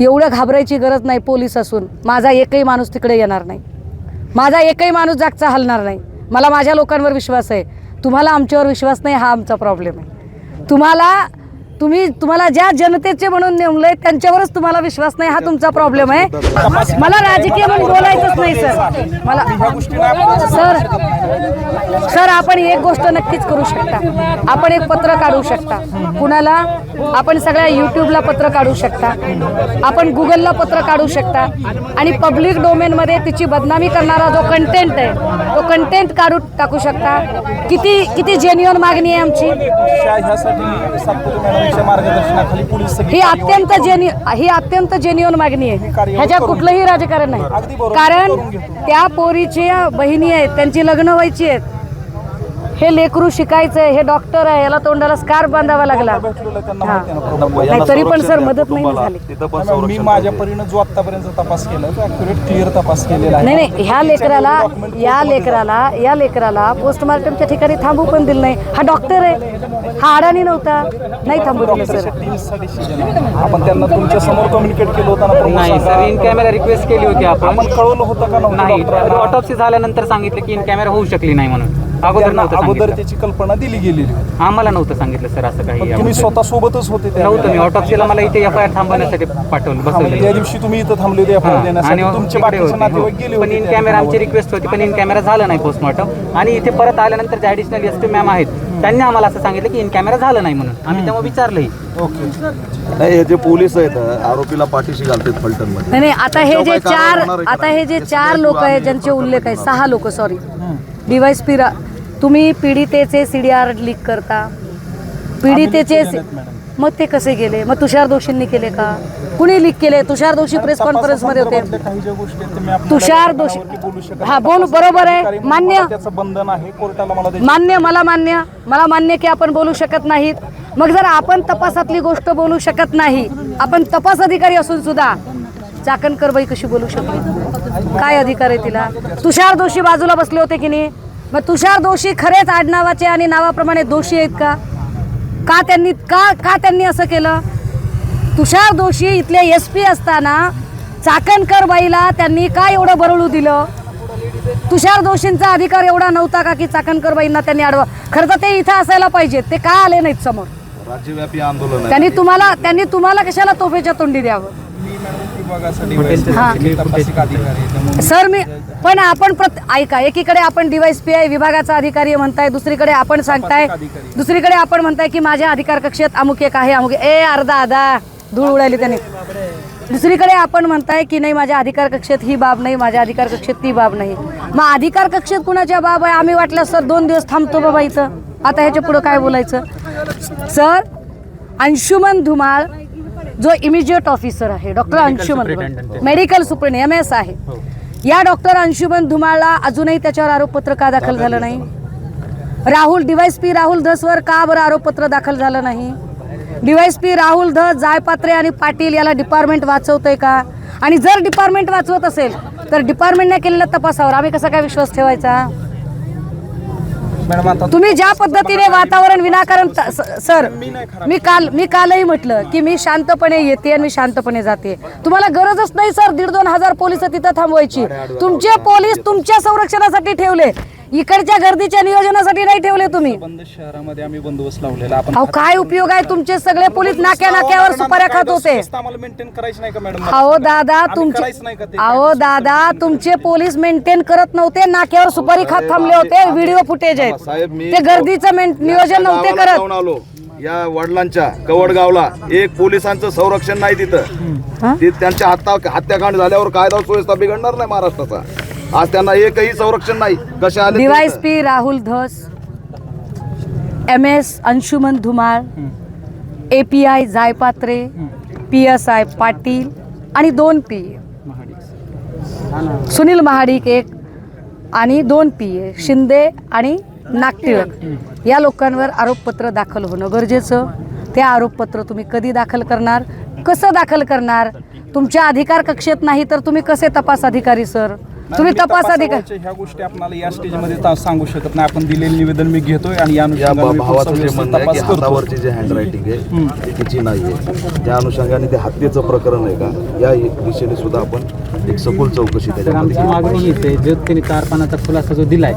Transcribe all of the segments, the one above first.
एवढं घाबरायची गरज नाही पोलीस असून. माझा एकही माणूस तिकडे येणार नाही. माझा एकही माणूस जागचा हलणार नाही. मला माझ्या लोकांवर विश्वास आहे. तुम्हाला आमच्यावर विश्वास नाही हा आमचा प्रॉब्लेम आहे. तुम्हाला तुम्ही तुम्हाला ज्या जनतेचे म्हणून नेमलंय त्यांच्यावरच तुम्हाला विश्वास नाही हा तुमचा प्रॉब्लेम आहे. मला राजकीय म्हणून बोलायचंच नाही सर. मला सर सर आपण एक गोष्ट नक्कीच करू शकता. आपण एक पत्र काढू शकता. कुणाला? आपण सगळ्या यूट्यूबला पत्र काढू शकता. आपण गुगलला पत्र काढू शकता. आणि पब्लिक डोमेनमध्ये तिची बदनामी करणारा जो कंटेंट आहे तो कंटेंट काढून टाकू शकता. किती किती जेन्युअन मागणी आहे आमची? मार्गदर्शनाखाली पोलीस ही अत्यंत जेन्यु ही अत्यंत जेन्युअन मागणी आहे ह्याच्यात कुठलंही राजकारण नाही. कारण. त्या पोरीच्या बहिणी आहेत त्यांची लग्न व्हायची आहेत हे लेकरू शिकायचंय हे डॉक्टर आहे याला तोंडाला स्कार्फ बांधावा लागला. हा. नाही तरी पण सर मदत नाही झाली. मी माझ्या परीनं जो आतापर्यंत तपास केला तो ऍक्युरेट क्लिअर तपास केलेला आहे नाही नाही ह्या लेकराला या लेकराला या लेकराला पोस्टमार्टमच्या ठिकाणी थांबू पण दिलं नाही. हा डॉक्टर आहे. हा अडाणी नव्हता. नाही थांबू दिलं सर आपण त्यांना तुमच्यासमोर कम्युनिकेट केलं होतं नाही. सर इन कॅमेरा रिक्वेस्ट केली होती आपण. कळवलं होतं का नव्हतं नाही? ऑटोप्सी झाल्यानंतर सांगितलं की इन कॅमेरा होऊ शकली नाही म्हणून. अगोदर त्यांना नव्हतं अगोदर सांगितलं त्याची कल्पना दिली गेलेली होती. आम्हाला नव्हतं सांगितलं सर असं काही पण याबद्दल. तुम्ही स्वतः सोबतच होते त्या नव्हतं मी. ऑटोप्सीला मला इथे एफ आय आर थांबवण्यासाठी पाठवलं हा, म्हणजे त्या बसवलं दिवशी तुम्ही इथं थांबले होते एफ आय आर देण्यासाठी. तुमचे बाकीचे नातेवाईक गेले पण होते इन त्या कॅमेरा आमची ठिकाणावर. रिक्वेस्ट होती पण इन कॅमेरा झालं नाही पोस्टमॉर्टम आणि इथे परत आल्यानंतर जे ॲडिशनल एस पी मॅम आहेत त्यांनी आम्हाला असं सांगितलं की इन कॅमेरा झालं नाही म्हणून. आम्ही तेव्हा विचारलंही. ओके. नाही हे जे पोलीस आहेत आरोपीला पाठीशी घालतात फलटणमध्ये नाही नाही आता हे जे चार आता हे जे? चार लोक आहेत ज्यांचे उल्लेख आहे सहा लोक सॉरी डिवाइस पिरा तुम्ही पीडितेचे सी डी आर लीक करता. पीडितेचे मग ते कसे गेले? मग तुषार दोषींनी केले का? कुणी लीक केले? तुषार दोषी प्रेस कॉन्फरन्समध्ये होते. तुषार दोषी- हा. बोलू, बरोबर आहे. मान्य. बंधन आहे मान्य मला मान्य. मला मान्य की आपण बोलू शकत नाहीत. मग जर आपण तपासातली गोष्ट बोलू शकत नाही आपण तपास अधिकारी असून सुद्धा चाकणकर बाई कशी बोलू शकते? काय अधिकार आहे तिला? तुषार दोषी बाजूला बसले होते की नाही? मग तुषार दोषी खरेच आडनावाचे आणि नावाप्रमाणे दोषी आहेत का? का त्यांनी का का त्यांनी असं केलं? तुषार दोषी इथले एस पी असताना चाकणकर बाईला त्यांनी का एवढं बरळू दिलं? तुषार दोषींचा अधिकार एवढा नव्हता का की चाकणकर बाईंना त्यांनी अडवा खरं तर ते इथं असायला पाहिजेत ते का आले नाहीत समोर? राज्यव्यापी आंदोलन त्यांनी तुम्हाला त्यांनी तुम्हाला कशाला तोफेच्या तोंडी द्यावं? विभागासाठी हा. सर मी पण आपण प्रत ऐका एकीकडे आपण डिवाइस पी आय विभागाचा अधिकारी म्हणताय दुसरीकडे आपण सांगताय. दुसरीकडे आपण म्हणताय की माझ्या अधिकार कक्षेत अमुक एक आहे अमुक ए अर्धा आधा धूळ उडाली त्याने. दुसरीकडे आपण म्हणताय की नाही माझ्या अधिकार कक्षेत ही बाब नाही माझ्या अधिकार कक्षेत ती बाब नाही. मग अधिकार कक्षेत कुणाच्या बाब आहे? आम्ही वाटलं सर दोन दिवस थांबतो बाबा इथं. आता ह्याच्या पुढं काय बोलायचं? सर अंशुमन धुमाळ जो इमिजिएट ऑफिसर आहे doctor Anshuman. Medical superintendent M S आहे. या डॉक्टर अंशुमन धुमाळला अजूनही त्याच्यावर आरोपपत्र का दाखल झालं नाही? राहुल डिवाइस पी राहुल धसवर का बरं आरोपपत्र दाखल झालं नाही? डिवाइस पी राहुल धस जायपात्रे आणि पाटील याला डिपार्टमेंट वाचवतंय का? आणि जर डिपार्टमेंट वाचवत असेल तर डिपार्टमेंटने केलेल्या तपासावर आम्ही कसा काय विश्वास ठेवायचा? मॅडम आता तुम्ही ज्या पद्धतीने वातावरण विनाकारण त- स- सर मी काल मी कालही म्हटलं की मी शांतपणे येते आणि मी शांतपणे जाते. तुम्हाला गरजच नाही सर. दीड दोन हजार पोलीस तिथं थांबवायची. तुमचे पोलीस तुमच्या संरक्षणासाठी ठेवले. इकडच्या गर्दीच्या नियोजनासाठी नाही ठेवले तुम्ही. बंद शहरामध्ये आम्ही बंदोबस्त लावलेला आपण अहो काय उपयोग आहे? तुमचे सगळे पोलीस नाक्या नाक्यावर सुपाऱ्या खात होते. सुव्यवस्था आम्हाला मेंटेन करायची नाही का मॅडम अहो दादा आम्ही तुमचे करायचं नाही का ते? अहो दादा तुमचे पोलीस मेंटेन करत नव्हते नाक्यावर सुपारी खात थांबले होते व्हिडिओ फुटेज साहेब, आहेत. मी- ते गर्दीचं मेन- नियोजन नव्हते गावाला करत. आलो. या वडिलांच्या कवडगावला एक पोलिसांचं संरक्षण नाही तिथं. ते त्यांच्या हत्या हत्याकांड झाल्यावर कायदा सुव्यवस्था बिघडणार नाही महाराष्ट्राचा. आज त्यांना एकही संरक्षण नाही. कसे आले ते? P Rahul Dhas M S Anshuman Dhumal A P I Jaipatre P S I Patil आणि दोन पी ए. सुनील महाडिक एक आणि दोन पी ए. शिंदे आणि नागटिळक या लोकांवर आरोपपत्र दाखल होणं गरजेचं. ते आरोपपत्र तुम्ही कधी दाखल करणार? कसं दाखल करणार? तुमच्या अधिकार कक्षेत नाही तर तुम्ही कसे तपास अधिकारी सर? तुम्ही ह्या गोष्टी आपल्याला या स्टेजमध्ये ता- सांगू शकत नाही. आपण दिलेलं निवेदन मी घेतोय आणि या या अनुषंगाने मी भावाचं जे व्यवस्थित म्हणणं आहे की तपास करतो. हातावरची जे हँडरायटिंग आहे ती तिची नाही आहे त्या अनुषंगाने ते हत्येचं प्रकरण आहे का? या दिशेने सुद्धा आपण एक सखोल चौकशी तर त्याच्यामध्ये आमची मागणी हीच आहे जो तिने चार पानाचा खुलासा जो दिलाय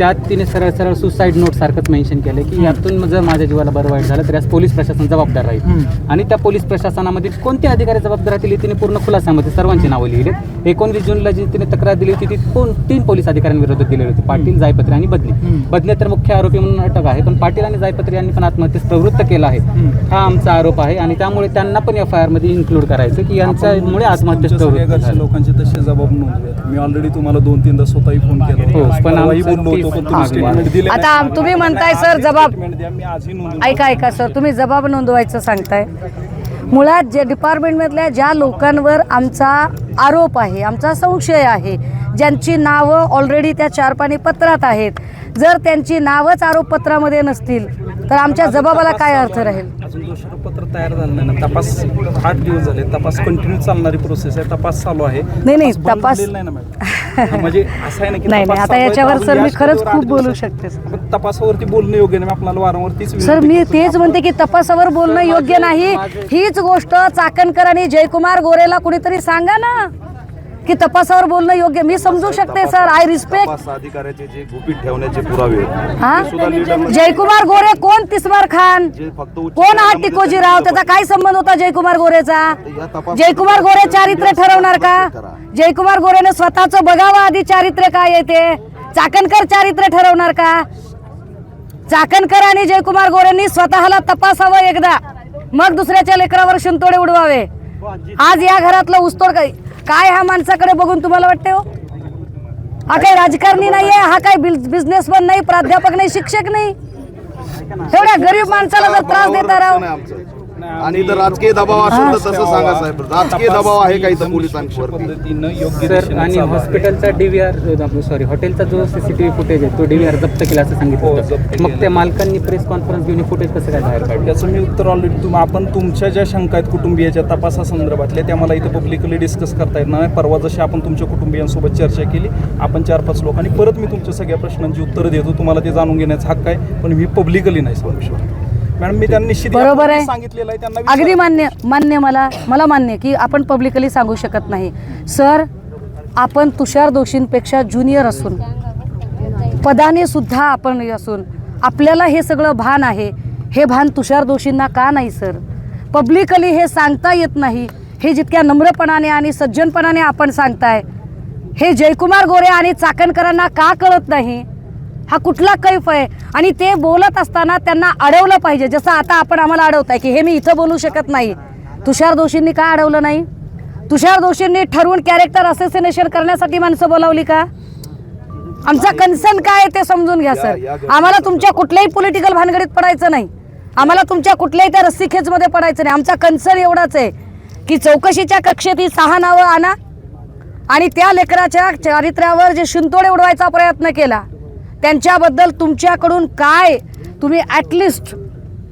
त्यात तिने सरळ सरळ सुसाईड नोट सारखंच मेन्शन केलं की यातून जर माझ्या जीवाला बरं वाईट झालं तर यास पोलीस प्रशासन जबाबदार राहील. आणि त्या पोलीस प्रशासनामध्ये कोणते अधिकारी जबाबदार राहतील तिने पूर्ण खुलासामध्ये सर्वांची नावं लिहिली. एकोणवीस जूनला जी तिने तक्रार दिली होती ती कोण तीन पोलीस अधिकाऱ्यांविरोधात दिलेली होती पाटील जायपत्री आणि बदली. बदले तर मुख्य आरोपी म्हणून अटक आहे पण पाटील आणि जायपत्री यांनी पण आत्महत्येस प्रवृत्त केला आहे. हा आमचा आरोप आहे आणि त्यामुळे त्यांना पण एफ आय आरमध्ये इन्क्लूड करायचं की यांच्यामुळे सगळ्या प्रवृत्त. लोकांचे तसे जबाब नोंदवूयात मी ऑलरेडी तुम्हाला दोन तीनदा स्वतःही फोन केला. हो. पण परवाही पण आता. तुम्ही म्हणताय सर जबाब ऐका ऐका सर तुम्ही जबाब नोंदवायचं सांगताय. मुळात जे डिपार्टमेंटमधल्या ज्या लोकांवर आमचा आरोप आहे आमचा संशय आहे ज्यांची नावं ऑलरेडी त्या चारपाणी पत्रात आहेत जर त्यांची नावच आरोपपत्रामध्ये नसतील तर आमच्या जबाबाला काय अर्थ राहील? अजून दोषारोपपत्र तयार झालं नाही ना. तपास आठ दिवस झाले. तपास कंटिन्यू चालणारी प्रोसेस आहे. तपास चालू आहे. नाही, नाही, बंद तपास- झालेला नाही ना मॅडम. म्हणजे असं आहे ना की नाही, तपास नाही, आता चालू आहे, याच्यावर अजून सर मी खरंच खूप बोलू दिवस. शकते, सर. पण तपासावरती बोलणं योग्य नाही. मी आपल्याला वारंवार तीच सर विनंती मी करतो. तेच म्हणते की तपासावर बोलणं योग्य नाही. हीच गोष्ट चाकणकर आणि जयकुमार गोरेला कुणीतरी सांगा ना. की तपासावर बोलणं योग्य? मी समजू शकते सर आय रिस्पेक्ट तपास अधिकाऱ्याचे जे गुपित ठेवण्याचे पुरावे आहेत, हा? ते सुद्धा लीडरला- जयकुमार गोरे कोण? तिस्मार खान. जे फक्त उच्च कोण हा न्यायालयामध्ये टिकोजी त्यांनी राव दिलं त्याचा काय संबंध होता जयकुमार गोरेचा? या जयकुमार गोरे चारित्र्य ठरवणार का? जयकुमार गोरेने स्वतःच बघावं आधी चारित्र्य काय आहे ते. चाकणकर चारित्र्य ठरवणार का? चाकणकर आणि जयकुमार गोरेंनी स्वतःला तपासावं एकदा. मग दुसऱ्याच्या लेकरावर शिंतोडे उडवावे. आज या घरातलं उस्तोड काय? काय ह्या माणसाकडे बघून तुम्हाला वाटते हो? हा काही राजकारणी नाहीये हा काही बिझनेसमॅन नाही प्राध्यापक नाही शिक्षक नाही. एवढ्या गरीब माणसाला जर त्रास देता राव. आणि इथं राजकीय दबाव असेल तर तसं सांगा साहेब. राजकीय दबाव आहे का इथं पोलिसांवरती पद्धतीनं योग्य सर आणि. हॉस्पिटलचा डीव्हीआर सॉरी हॉटेलचा जो सीसीटीव्ही फुटेज आहे तो डीव्हीआर जप्त केला असं हो, सांगितलं. केलेला मग त्या मालकांनी प्रेस कॉन्फरन्स घेऊन फुटेज कसं काय बाहेर काढलं? याचं मी उत्तर ऑलरेडी तुम आपण तुमच्या ज्या शंका आहेत कुटुंबियाच्या तपासासंदर्भातल्या त्या मला इथं पब्लिकली डिस्कस करता येणार नाही. परवा जशी आपण तुमच्या कुटुंबियांसोबत चर्चा केली आपण चार पाच लोकांनी परत मी तुमच्या सगळ्या प्रश्नांची उत्तरं देतो. तुम्हाला ते जाणून घेण्याचा हक्क आहे पण मी पब्लिकली नाही सांगू शकतो मॅडम मी त्यांना निश्चित बरोबर आहे. सांगितलेलं आहे त्यांना अगदी विचारा. मान्य मान्य मला मला मान्य की आपण पब्लिकली सांगू शकत नाही. सर आपण तुषार दोषींपेक्षा ज्युनियर असून पदाने सुद्धा आपण असून आपल्याला हे सगळं भान आहे. हे भान तुषार दोषींना का नाही सर? पब्लिकली हे सांगता येत नाही. हे जितक्या नम्रपणाने आणि सज्जनपणाने आपण सांगताय हे जयकुमार गोरे आणि चाकणकरांना का कळत नाही? हा कुठला कैफ आहे? आणि ते बोलत असताना त्यांना अडवलं पाहिजे. जसं आता आपण आम्हाला अडवताय की हे मी इथं बोलू शकत नाही. तुषार दोषींनी का अडवलं नाही? तुषार दोषींनी ठरवून कॅरेक्टर असेसिनेशन करण्यासाठी माणसं बोलावली का? आमचा कन्सर्न काय आहे ते समजून घ्या सर आम्हाला तुमच्या कुठल्याही पॉलिटिकल भानगडीत पडायचं नाही. आम्हाला तुमच्या कुठल्याही त्या रस्सीखेचमध्ये पडायचं नाही. आमचा कन्सर्न एवढाच आहे की चौकशीच्या कक्षेत ही सहा नावं आणा आणि त्या लेकराच्या चारित्र्यावर जे शिंतोडे उडवायचा प्रयत्न केला त्यांच्याबद्दल तुमच्याकडून काय तुम्ही ॲटलिस्ट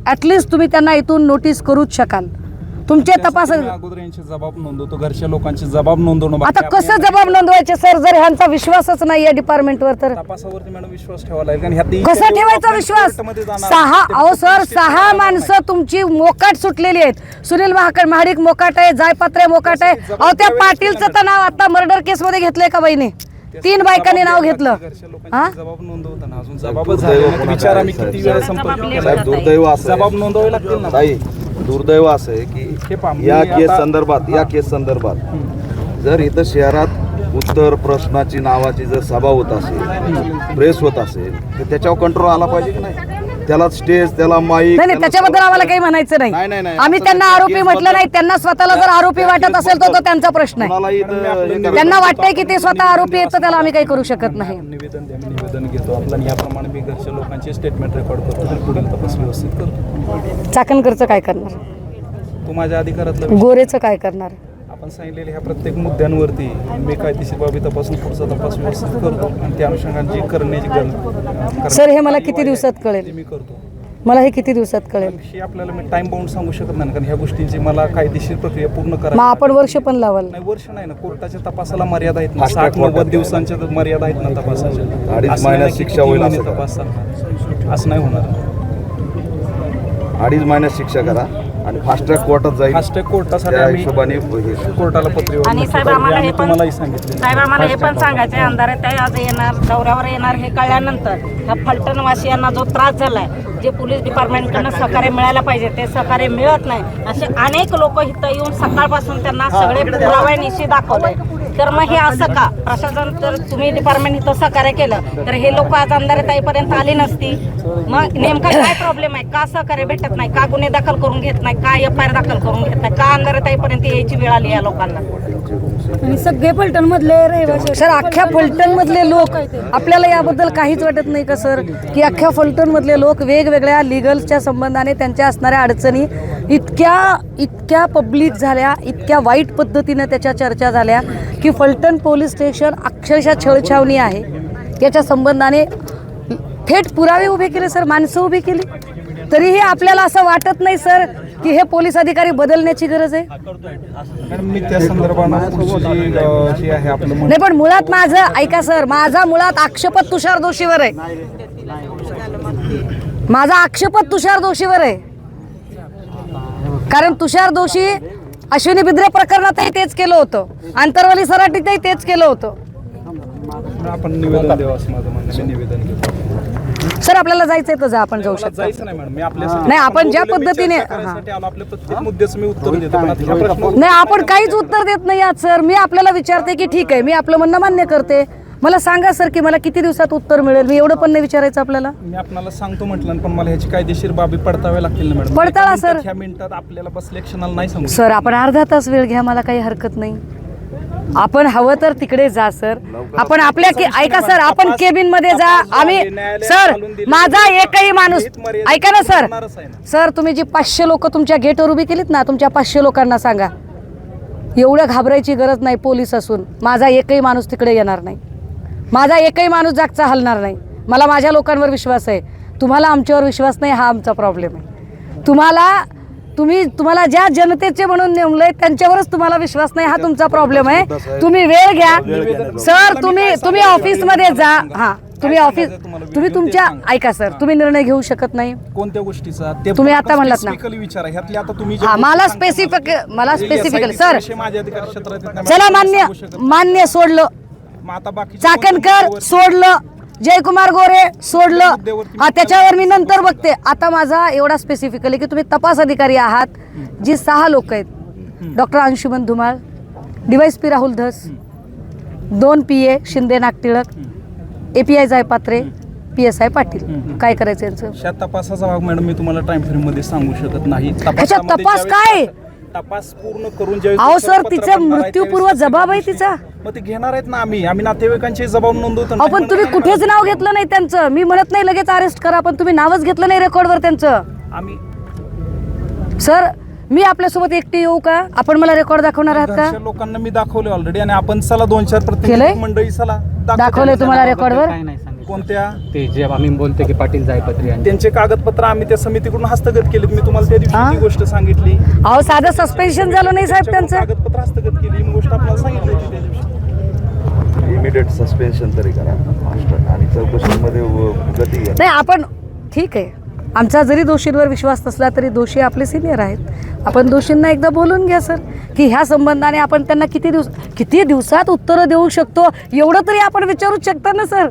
ॲटलिस्ट तुम्ही त्यांना इथून नोटीस करूच शकाल. तुमचे तपास अगोदर यांचे जबाब नोंदवतो घरच्या लोकांचे जबाब नोंदवणं आता. कसं जबाब नोंदवायचे सर जर ह्यांचा विश्वासच नाही आहे डिपार्टमेंटवर तर. तपासावरती मॅडम विश्वास लागेल कसा ठेवायचा विश्वास? सहा अहो सर सहा माणसं तुमची मोकाट सुटलेली आहेत. सुनील महाकड महाडिक मोकाट आहे जायपात्रे मोकाट आहे. अहो त्या पाटीलचं तर नाव आता मर्डर केस मध्ये घेतलंय का बहिणी? तीन बायकांनी नाव घेतलं. हा? जबाब नोंदवताना. अजून जबाबच झाले नाही. तर विचारा मी किती वेळा संपर्क केला? साहेब दुर्दैव असं जबाब आहे. नोंदवावे लागतील ना. ताई दुर्दैव असं आहे हे पहा, की मी या आता- केस संदर्भात या केस संदर्भात जर इथं शहरात उत्तर प्रश्नाची नावाची जर सभा होत असेल प्रेस होत असेल तर त्याच्यावर कंट्रोल आला पाहिजे की नाही? त्याला स्टेज त्याला माईक नाही नाही त्याच्याबद्दल आम्हाला काही म्हणायचं नाही, नाही नाही, नाही. आम्ही असं त्यांना नाही. आरोपी केस म्हटलं बद्दल- नाही त्यांना स्वतःला जर आरोपी वाटत असेल तर तो त्यांचा प्रश्न आहे. कोणाला इथं हे करायचं त्यांना वाटतंय की ते स्वतः आरोपी आहेत तर त्याला आम्ही काही करू शकत नाही. आपण निवेदन द्या मी निवेदन घेतो. आपलं आणि याप्रमाणे मी घरच्या लोकांचे स्टेटमेंट रेकॉर्ड करतो. आणि पुढील तपास व्यवस्थित करतो. चाकणकरचं काय करणार? तो माझ्या अधिकारातला विषय. गोरेचं काय करणार? आपण सांगितलेल्या ह्या प्रत्येक मुद्द्यांवरती मी कायदेशीर बाबी तपासून पुढचा तपास व्यवस्थित करतो आणि त्या अनुषंगाने जी करण्याची गरज सर हे मला किती दिवसात कळेल? मी करतो. मला हे किती दिवसात कळेल? हे आपल्याला मी टाइम बाउंड सांगू शकत नाही कारण ह्या गोष्टींची मला कायदेशीर प्रक्रिया पूर्ण करायची आपण वर्ष पण लावाल? नाही वर्ष नाही ना कोर्टाच्या तपासाला मर्यादा आहेत ना. साठ नव्वद दिवसांच्या तर मर्यादा आहेत ना तपासाच्या. अडीच महिन्यात शिक्षा होईल तपास. असं नाही होणार. अडीच महिन्यात शिक्षा करा. आणि फास्ट ट्रॅक कोर्टात जाईल. फास्टॅग कोर्टासाठी त्या आम्ही हिशोबाने कोर्टाला पत्र आणि साहेब आम्हाला हे पण तुम्हालाही सांगितले साहेब आम्हाला हे पण सांगायचं आहे अंधारे ते आज येणार दौऱ्यावर येणार हे कळल्यानंतर ह्या फलटणवासियांना जो त्रास झालाय जे पोलीस डिपार्टमेंटकडनं सहकार्य मिळायला पाहिजे ते सहकार्य मिळत नाही असे अनेक लोक इथं येऊन सकाळपासून त्यांना सगळे पुराव्यानिशी दाखवले. तर मग हे असं का? प्रशासन जर तुम्ही डिपार्टमेंट इथं सहकार्य केलं तर हे लोक आज अंधारे ताईपर्यंत आली नसती. मग नेमका काय प्रॉब्लेम आहे? का सहकार्य भेटत नाही? का गुन्हे दाखल करून घेत नाही? का एफ आय आर दाखल करून घेत नाही? का अंधारे ताईपर्यंत यायची वेळ आली या लोकांना? आणि सगळे पलटण मधले रहिवासी सर अख्ख्या फलटण मधले लोक आपल्याला याबद्दल काहीच वाटत नाही का सर? की अख्ख्या फलटण मधले लोक वेगवेगळ्या लिगलच्या संबंधाने त्यांच्या असणाऱ्या अडचणी इतक्या इतक्या पब्लिक झाल्या इतक्या वाईट पद्धतीनं त्याच्या चर्चा झाल्या की फलटण पोलीस स्टेशन अक्षरशः छळछावणी आहे. याच्या संबंधाने थेट पुरावे उभे केले सर. माणसं उभी केली. तरीही आपल्याला असं वाटत नाही सर की हे पोलीस अधिकारी बदलण्याची गरज आहे? मी त्या नाही पण मुळात माझं ऐका सर माझा मुळात आक्षेपच तुषार दोषीवर आहे. माझा आक्षेपच तुषार दोषीवर आहे. कारण तुषार दोषी अश्विनी बिद्रे प्रकरणातही तेच केलं होतं. आंतरवाली सराटीतही तेच केलं होतं. आपण निवेदन द्यावं असं माझं म्हणणं आहे. मी निवेदन घेतो. सर आपल्याला जायचंय तर जा आपण जाऊ मला शकतो. जायचं नाही मॅडम. मी आपल्यासाठी नाही, आपण ज्या मी पद्धतीने- चर्चा करायसाठी आलो. आपल्या प्रत्येक मुद्द्याचं मी उत्तर देतो. पण आता ह्या प्रश्नावर नाही आपण काहीच उत्तर देत नाही आहात सर. मी आपल्याला विचारते की ठीक आहे. मी आपलं म्हणणं मान्य करते. मला सांगा सर की मला किती दिवसात उत्तर मिळेल? मी एवढं पण नाही विचारायचं आपल्याला. मी आपल्याला सांगतो म्हटलं पण मला ह्याची कायदेशीर बाबी पडताव्या लागतील ना मॅडम. पडताळा, एका मिनिटात, सर. ह्या मिनिटात आपल्याला बस लेक्शनाला नाही सांगू सर आपण अर्धा तास वेळ घ्या मला काही हरकत नाही. आपण हवं तर तिकडे जा सर. आपण आपल्या के- ऐका सर आपण केबिनमध्ये जा. आम्ही सर माझा एकही माणूस ऐका ना सर. सर तुम्ही जी पाचशे लोक तुमच्या गेटवर उभी केलीत ना तुमच्या पाचशे लोकांना सांगा. एवढं घाबरायची गरज नाही पोलीस असून. माझा एकही माणूस तिकडे येणार नाही. माझा एकही माणूस जागचा हलणार नाही. मला माझ्या लोकांवर विश्वास आहे. तुम्हाला आमच्यावर विश्वास नाही हा आमचा प्रॉब्लेम आहे. तुम्हाला तुम्ही तुम्हाला ज्या जनतेचे म्हणून नेमलंय त्यांच्यावरच तुम्हाला विश्वास नाही. हा तुमचा प्रॉब्लेम आहे. तुम्ही वेळ घ्या. सर तुम्ही तुम्ही ऑफिसमध्ये जा. हा तुम्ही ऑफिस तुम्ही तुमच्या ऐका सर तुम्ही निर्णय घेऊ शकत नाही. कोणत्या गोष्टीचा? ते तुम्ही आता म्हणलात ना. specifically विचारा. ह्यातले आता तुम्ही जे हा गोष्टी मला स्पेसिफिक मला स्पेसिफिकली SIT सर चला मान्य. मान्य सोडलं. मग आता बाकी चाकणकर सोडलं. जयकुमार गोरे सोडलं. हा त्याच्यावर मी नंतर बघते. आता माझा एवढा स्पेसिफिकली की तुम्ही तपास अधिकारी आहात जी सहा लोक आहेत. डॉक्टर अंशुमन धुमाळ डीवायस पी राहुल धस दोन P A Shinde Nagtilak A P I Jaipatre P S I Patil. काय करायचं यांचं? तपासाचा भाग मॅडम मी तुम्हाला टाइम फ्रेममध्ये सांगू शकत नाही. तपास काय? तपास पूर्ण करून अहो सर तिचा बनणार आहे, मृत्यूपूर्व जबाब आहे तिचा. मग ते घेणार आहेत ना आम्ही. आम्ही नातेवाईकांचे जबाब नोंदवतो अहो पण तुम्ही कुठेच नाव घेतलं नाही त्यांचं. मी म्हणत नाही लगेच अरेस्ट करा पण तुम्ही नावच घेतलं नाही रेकॉर्डवर त्यांचं. आम्ही सर मी आपल्यासोबत एकटी येऊ का? आपण मला रेकॉर्ड दाखवणार आहात का? घरच्या लोकांना मी दाखवले ऑलरेडी आणि आपण चला दोन चार केलंय? प्रतिनिधी मंडळी चला. दाखवलंय तुम्हाला रेकॉर्डवर कोणत्या? ते जे आम्ही बोलतो की पाटील जायपत्री आणि त्यांचे कागदपत्र आम्ही त्या समितीकडून हस्तगत केलेत मी तुम्हाला त्या? दिवशी ती गोष्ट सांगितली. अहो साधं सस्पेन्शन झालं नाही साहेब त्यांचं. कागदपत्र हस्तगत केली. ही गोष्ट आपल्याला सांगितली होती त्या दिवशी. इमिडिएट सस्पेन्शन तरी करा फास्ट आणि चौकशीमध्ये व- गती घ्या. नाही आपण ठीक आहे. आमचा जरी दोषींवर विश्वास नसला तरी दोषी आपले सिनियर आहेत. आपण दोषींना एकदा बोलून घ्या सर की ह्या संबंधाने आपण त्यांना किती दिवस किती दिवसात उत्तरं देऊ शकतो? एवढं तरी आपण विचारूच शकता ना सर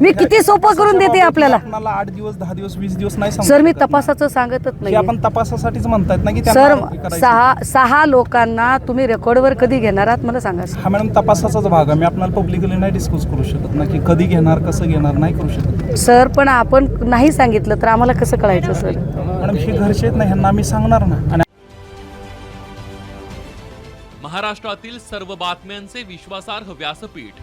मी किती सोपं करून देते आपल्याला? आपल्याला आठ दिवस दहा दिवस वीस दिवस नाही सांगू सर मी शकत ना. तपासाचं सांगतच नाही आपण तपासासाठीच म्हणतायत ना की त्यांना सर आरोपी करायचं. सहा सहा लोकांना तुम्ही रेकॉर्डवर कधी घेणार आहात? मला सांगा सर. हा मॅडम तपासाचाच भाग आहे. मी आपल्याला पब्लिकली नाही डिस्कस करू शकत ना की कधी घेणार कसं घेणार नाही करू शकत. सर पण आपण नाही सांगितलं तर आम्हाला कसं कळायचं सर? मॅडम हे घरचे आहेत ना ह्यांना आम्ही सांगणार ना. आणि महाराष्ट्रातील सर्व बातम्यांचे विश्वासार्ह व्यासपीठ.